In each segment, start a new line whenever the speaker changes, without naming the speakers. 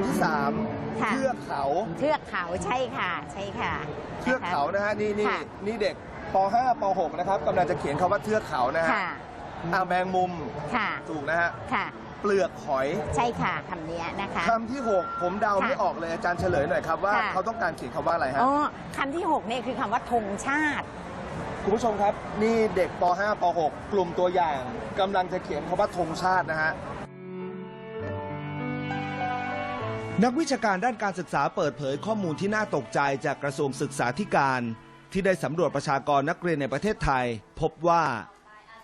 ำที่สาม
ค่ะ
เทือกเขา
เทือกเขาใช่ค่ะ ใช่ค่ะ
เทือกเขานะฮะนี่นี่
ค่ะ
นี่เด็กป .5 ป .6 นะครับกำลังจะเขียนคำว่าเทือกเขานะฮะ
ค่ะ
อ่าแมงมุม
ค่ะ
ถูกนะฮะ
ค่ะ
เปลือกหอย
ใช่ค่ะคำเนี้ยนะคะ
คำที่6ผมเดา
ค่ะ
ไม่ออกเลยอาจารย์เฉลยหน่อยครับว่า
ค่ะ
เขาต้องการเขียนคำว่าอะไรฮะ
อ๋อคำที่6เนี่ยคือคำว่าธงชาติ
คุณผู้ชมครับ นี่เด็กป .5 ป .6 กลุ่มตัวอย่างกำลังจะเขียนคำว่าธงชาตินะฮะ นักวิชาการด้านการศึกษาเปิดเผยข้อมูลที่น่าตกใจจากกระทรวงศึกษาธิการ ที่ได้สำรวจประชากรนักเรียนในประเทศไทย พบว่า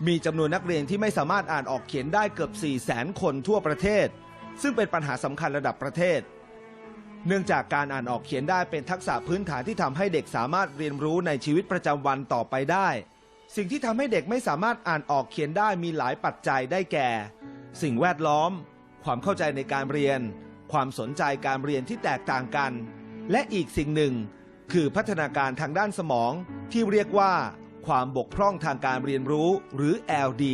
มีจำนวนนักเรียนที่ไม่สามารถอ่านออกเขียนได้เกือบ 4 0 0แสนคนทั่วประเทศ ซึ่งเป็นปัญหาสำคัญระดับประเทศ เนื่องจากการอ่านออกเขียนได้เป็นทักษะพื้นฐานที่ทำให้เด็กสามารถเรียนรู้ในชีวิตประจำวันต่อไปได้ สิ่งที่ทำให้เด็กไม่สามารถอ่านออกเขียนได้มีหลายปัจจัยได้แก่ สิ่งแวดล้อม ความเข้าใจในการเรียน ความสนใจการเรียนที่แตกต่างกัน และอีกสิ่งหนึ่ง คือพัฒนาการทางด้านสมองที่เรียกว่า ความบกพร่องทางการเรียนรู้หรือ LD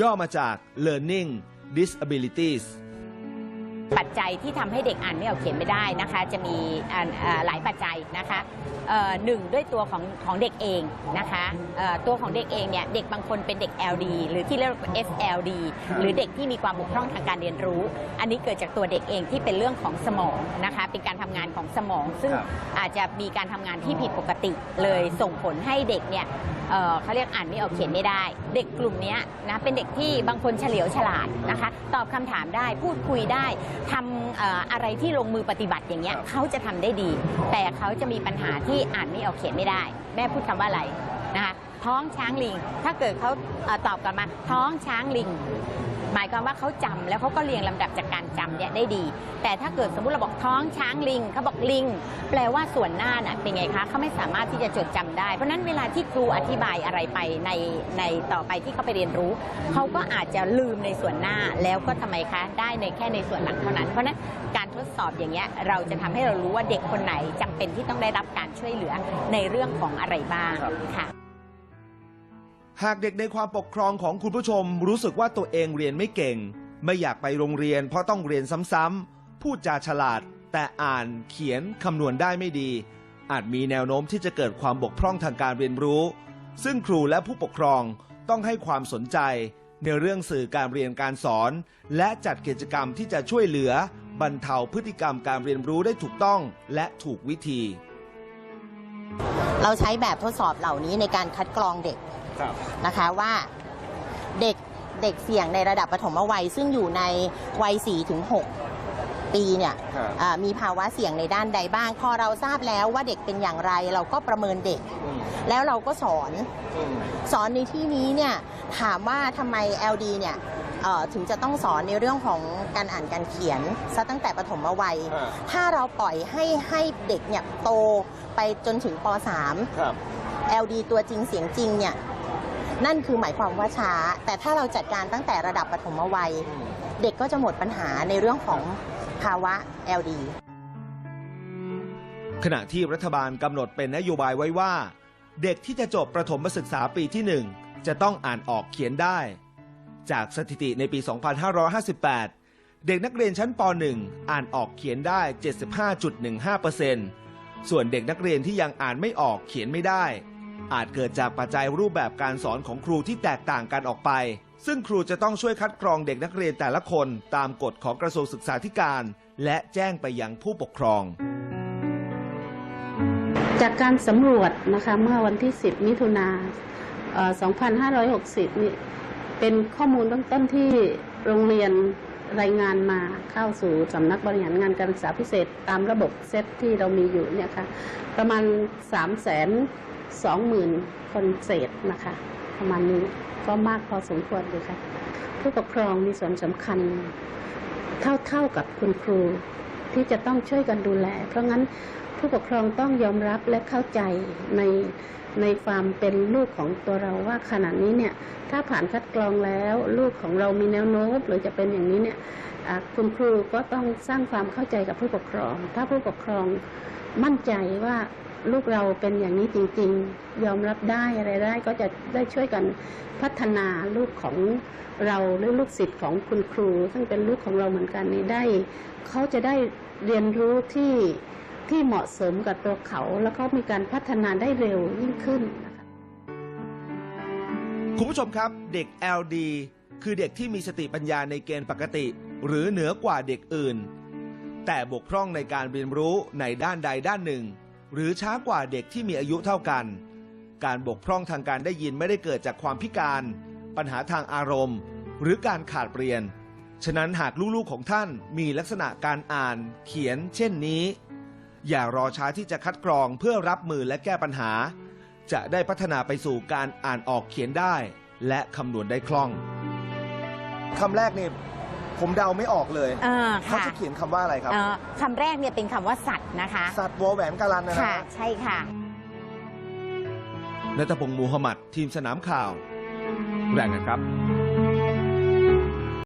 ย่อมาจาก Learning Disabilities
จจัยที่ทำให้เด็กอ่านไม่ออกเขียนไม่ได้นะคะ จะมีอ่าอ่าหลายปัจจัยนะคะเอ่อหนึ่งด้วยตัวของของเด็กเองนะคะเอ่อตัวของเด็กเองเนี่ยเด็กบางคนเป็นเด็ก LD หรือที่เรียกว่า SLD หรือเด็กที่มีความบกพร่องทางการเรียนรู้ อันนี้เกิดจากตัวเด็กเองที่เป็นเรื่องของสมองนะคะเป็นการทำงานของสมอง ซึ่ง
ครับ
อาจจะมีการทำงานที่ผิดปกติเลยส่งผลให้เด็กเนี่ยเอ่อเขาเรียกอ่านไม่ออกเขียนไม่ได้ เด็กกลุ่มเนี้ยนะเป็นเด็กที่บางคนเฉลียวฉลาดนะคะ ตอบคำถามได้พูดคุยได้ทำเอ่ออะไรที่ลงมือปฏิบัติอย่างเงี้ย
ครับ
เขาจะทำได้ดี แต่เขาจะมีปัญหาที่อ่านไม่ออกเขียนไม่ได้ แม่พูดคำว่าอะไรนะคะท้องช้างลิง ถ้าเกิดเขาเอ่อตอบกลับมา ท้องช้างลิง หมายความว่าเขาจำแล้วเขาก็เรียงลำดับจากการจำเนี่ยได้ดี แต่ถ้าเกิดสมมุติเราบอกท้องช้างลิงเขาบอกลิง แปลว่าส่วนหน้าน่ะเป็นไงคะเขาไม่สามารถที่จะจดจำได้ เพราะฉะนั้นเวลาที่ครูอธิบายอะไรไปในในต่อไปที่เขาไปเรียนรู้ เขาก็อาจจะลืมในส่วนหน้าแล้วก็ทำไมคะได้ในแค่ในส่วนหลังเท่านั้น เพราะฉะนั้นการทดสอบอย่างเงี้ยเราจะทำให้เรารู้ว่าเด็กคนไหนจำเป็นที่ต้องได้รับการช่วยเหลือในเรื่องของอะไรบ้าง
ครับ
ค่ะ
หากเด็กในความปกครองของคุณผู้ชมรู้สึกว่าตัวเองเรียนไม่เก่ง ไม่อยากไปโรงเรียนเพราะต้องเรียนซ้ำๆพูดจาฉลาด แต่อ่านเขียนคำนวณได้ไม่ดี อาจมีแนวโน้มที่จะเกิดความบกพร่องทางการเรียนรู้ ซึ่งครูและผู้ปกครองต้องให้ความสนใจ ในเรื่องสื่อการเรียนการสอน และจัดกิจกรรมที่จะช่วยเหลือบรรเทาพฤติกรรมการเรียนรู้ได้ถูกต้องและถูกวิธี
เราใช้แบบทดสอบเหล่านี้ในการคัดกรองเด็ก นะคะว่าเด็กเด็กเสี่ยงในระดับปฐมวัย ซึ่งอยู่ในวัย4ถึง6ปีเนี่ย
ครับ
อ่ามีภาวะเสี่ยงในด้านใดบ้าง พอเราทราบแล้วว่าเด็กเป็นอย่างไรเราก็ประเมินเด็ก
อืม
แล้วเราก็สอน
อืม
สอนในที่นี้เนี่ยถามว่าทำไม LD เนี่ยเอ่อถึงจะต้องสอนในเรื่องของการอ่านการเขียนซะตั้งแต่ปฐมวัย
อ่า
ถ้าเราปล่อยให้ให้เด็กเนี่ยโตไปจนถึงป .3
ครับ
LD ตัวจริงเสียงจริงเนี่ย นั่นคือหมายความว่าช้า แต่ถ้าเราจัดการตั้งแต่ระดับปฐมวัย เด็กก็จะหมดปัญหาในเรื่องของภาวะ LD
ขณะที่รัฐบาลกำหนดเป็นนโยบายไว้ว่า เด็กที่จะจบประถมศึกษาปีที่ 1 จะต้องอ่านออกเขียนได้ จากสถิติในปี 2558 เด็กนักเรียนชั้นป .1 อ่านออกเขียนได้ 75.15%ส่วนเด็กนักเรียนที่ยังอ่านไม่ออกเขียนไม่ได้ อาจเกิดจากปัจจัยรูปแบบการสอนของครูที่แตกต่างกันออกไป ซึ่งครูจะต้องช่วยคัดกรองเด็กนักเรียนแต่ละคนตามกฎของกระทรวงศึกษาธิการ และแจ้งไปยังผู้ปกครอง
จากการสำรวจนะคะเมื่อวันที่ 10 มิถุนาเอ่อ2560 นี่เป็นข้อมูลเบื้องต้นที่โรงเรียนรายงานมาเข้าสู่สำนักบริหารงานการศึกษาพิเศษ ตามระบบเซตที่เรามีอยู่เนี่ยค่ะประมาณ3 2 0 0 0 0 คนเศษนะคะ ประมาณนี้ก็มากพอสมควรเลยค่ะ ผู้ปกครองมีส่วนสำคัญ เท่าๆกับคุณครูที่จะต้องช่วยกันดูแล เพราะงั้นผู้ปกครองต้องยอมรับและเข้าใจในในความเป็นลูกของตัวเราว่าขณะนี้เนี่ยถ้าผ่านคัดกรองแล้วลูกของเรามีแนวโน้มหรือจะเป็นอย่างนี้เนี่ยคุณครูก็ต้องสร้างความเข้าใจกับผู้ปกครอง ถ้าผู้ปกครองมั่นใจว่า ลูกเราเป็นอย่างนี้จริง ๆ ยอมรับได้อะไรได้ก็จะได้ช่วยกันพัฒนาลูกของเราหรือลูกศิษย์ของคุณครู ซึ่งเป็นลูกของเราเหมือนกันนี้ได้เขาจะได้เรียนรู้ที่ที่เหมาะสมกับตัวเขา แล้วก็มีการพัฒนาได้เร็วยิ่งขึ้นคะ
คุณผู้ชมครับเด็ก LD คือเด็กที่มีสติปัญญาในเกณฑ์ปกติ หรือเหนือกว่าเด็กอื่น แต่บกพร่องในการเรียนรู้ในด้านใดด้านหนึ่ง หรือช้ากว่าเด็กที่มีอายุเท่ากัน การบกพร่องทางการได้ยินไม่ได้เกิดจากความพิการ ปัญหาทางอารมณ์ หรือการขาดเรียน ฉะนั้นหากลูกๆของท่านมีลักษณะการอ่าน เขียน เช่นนี้ อย่ารอช้าที่จะคัดกรองเพื่อรับมือและแก้ปัญหา จะได้พัฒนาไปสู่การอ่านออกเขียนได้ และคำนวณได้คล่องคำแรกนี่ ผมเดาไม่ออกเลย
เออ
เขา
ค่ะ
จะเขียนคำว่าอะไรครับ
เอ่อคำแรกเนี่ยเป็นคำว่าสัตว์นะคะ
สัตว์วอแหวนกาลันนะ
ค่ะ
ฮะ
ใช่ค่ะ
นัทพงศ์มูฮัมหมัดทีมสนามข่าว แรงกันครับ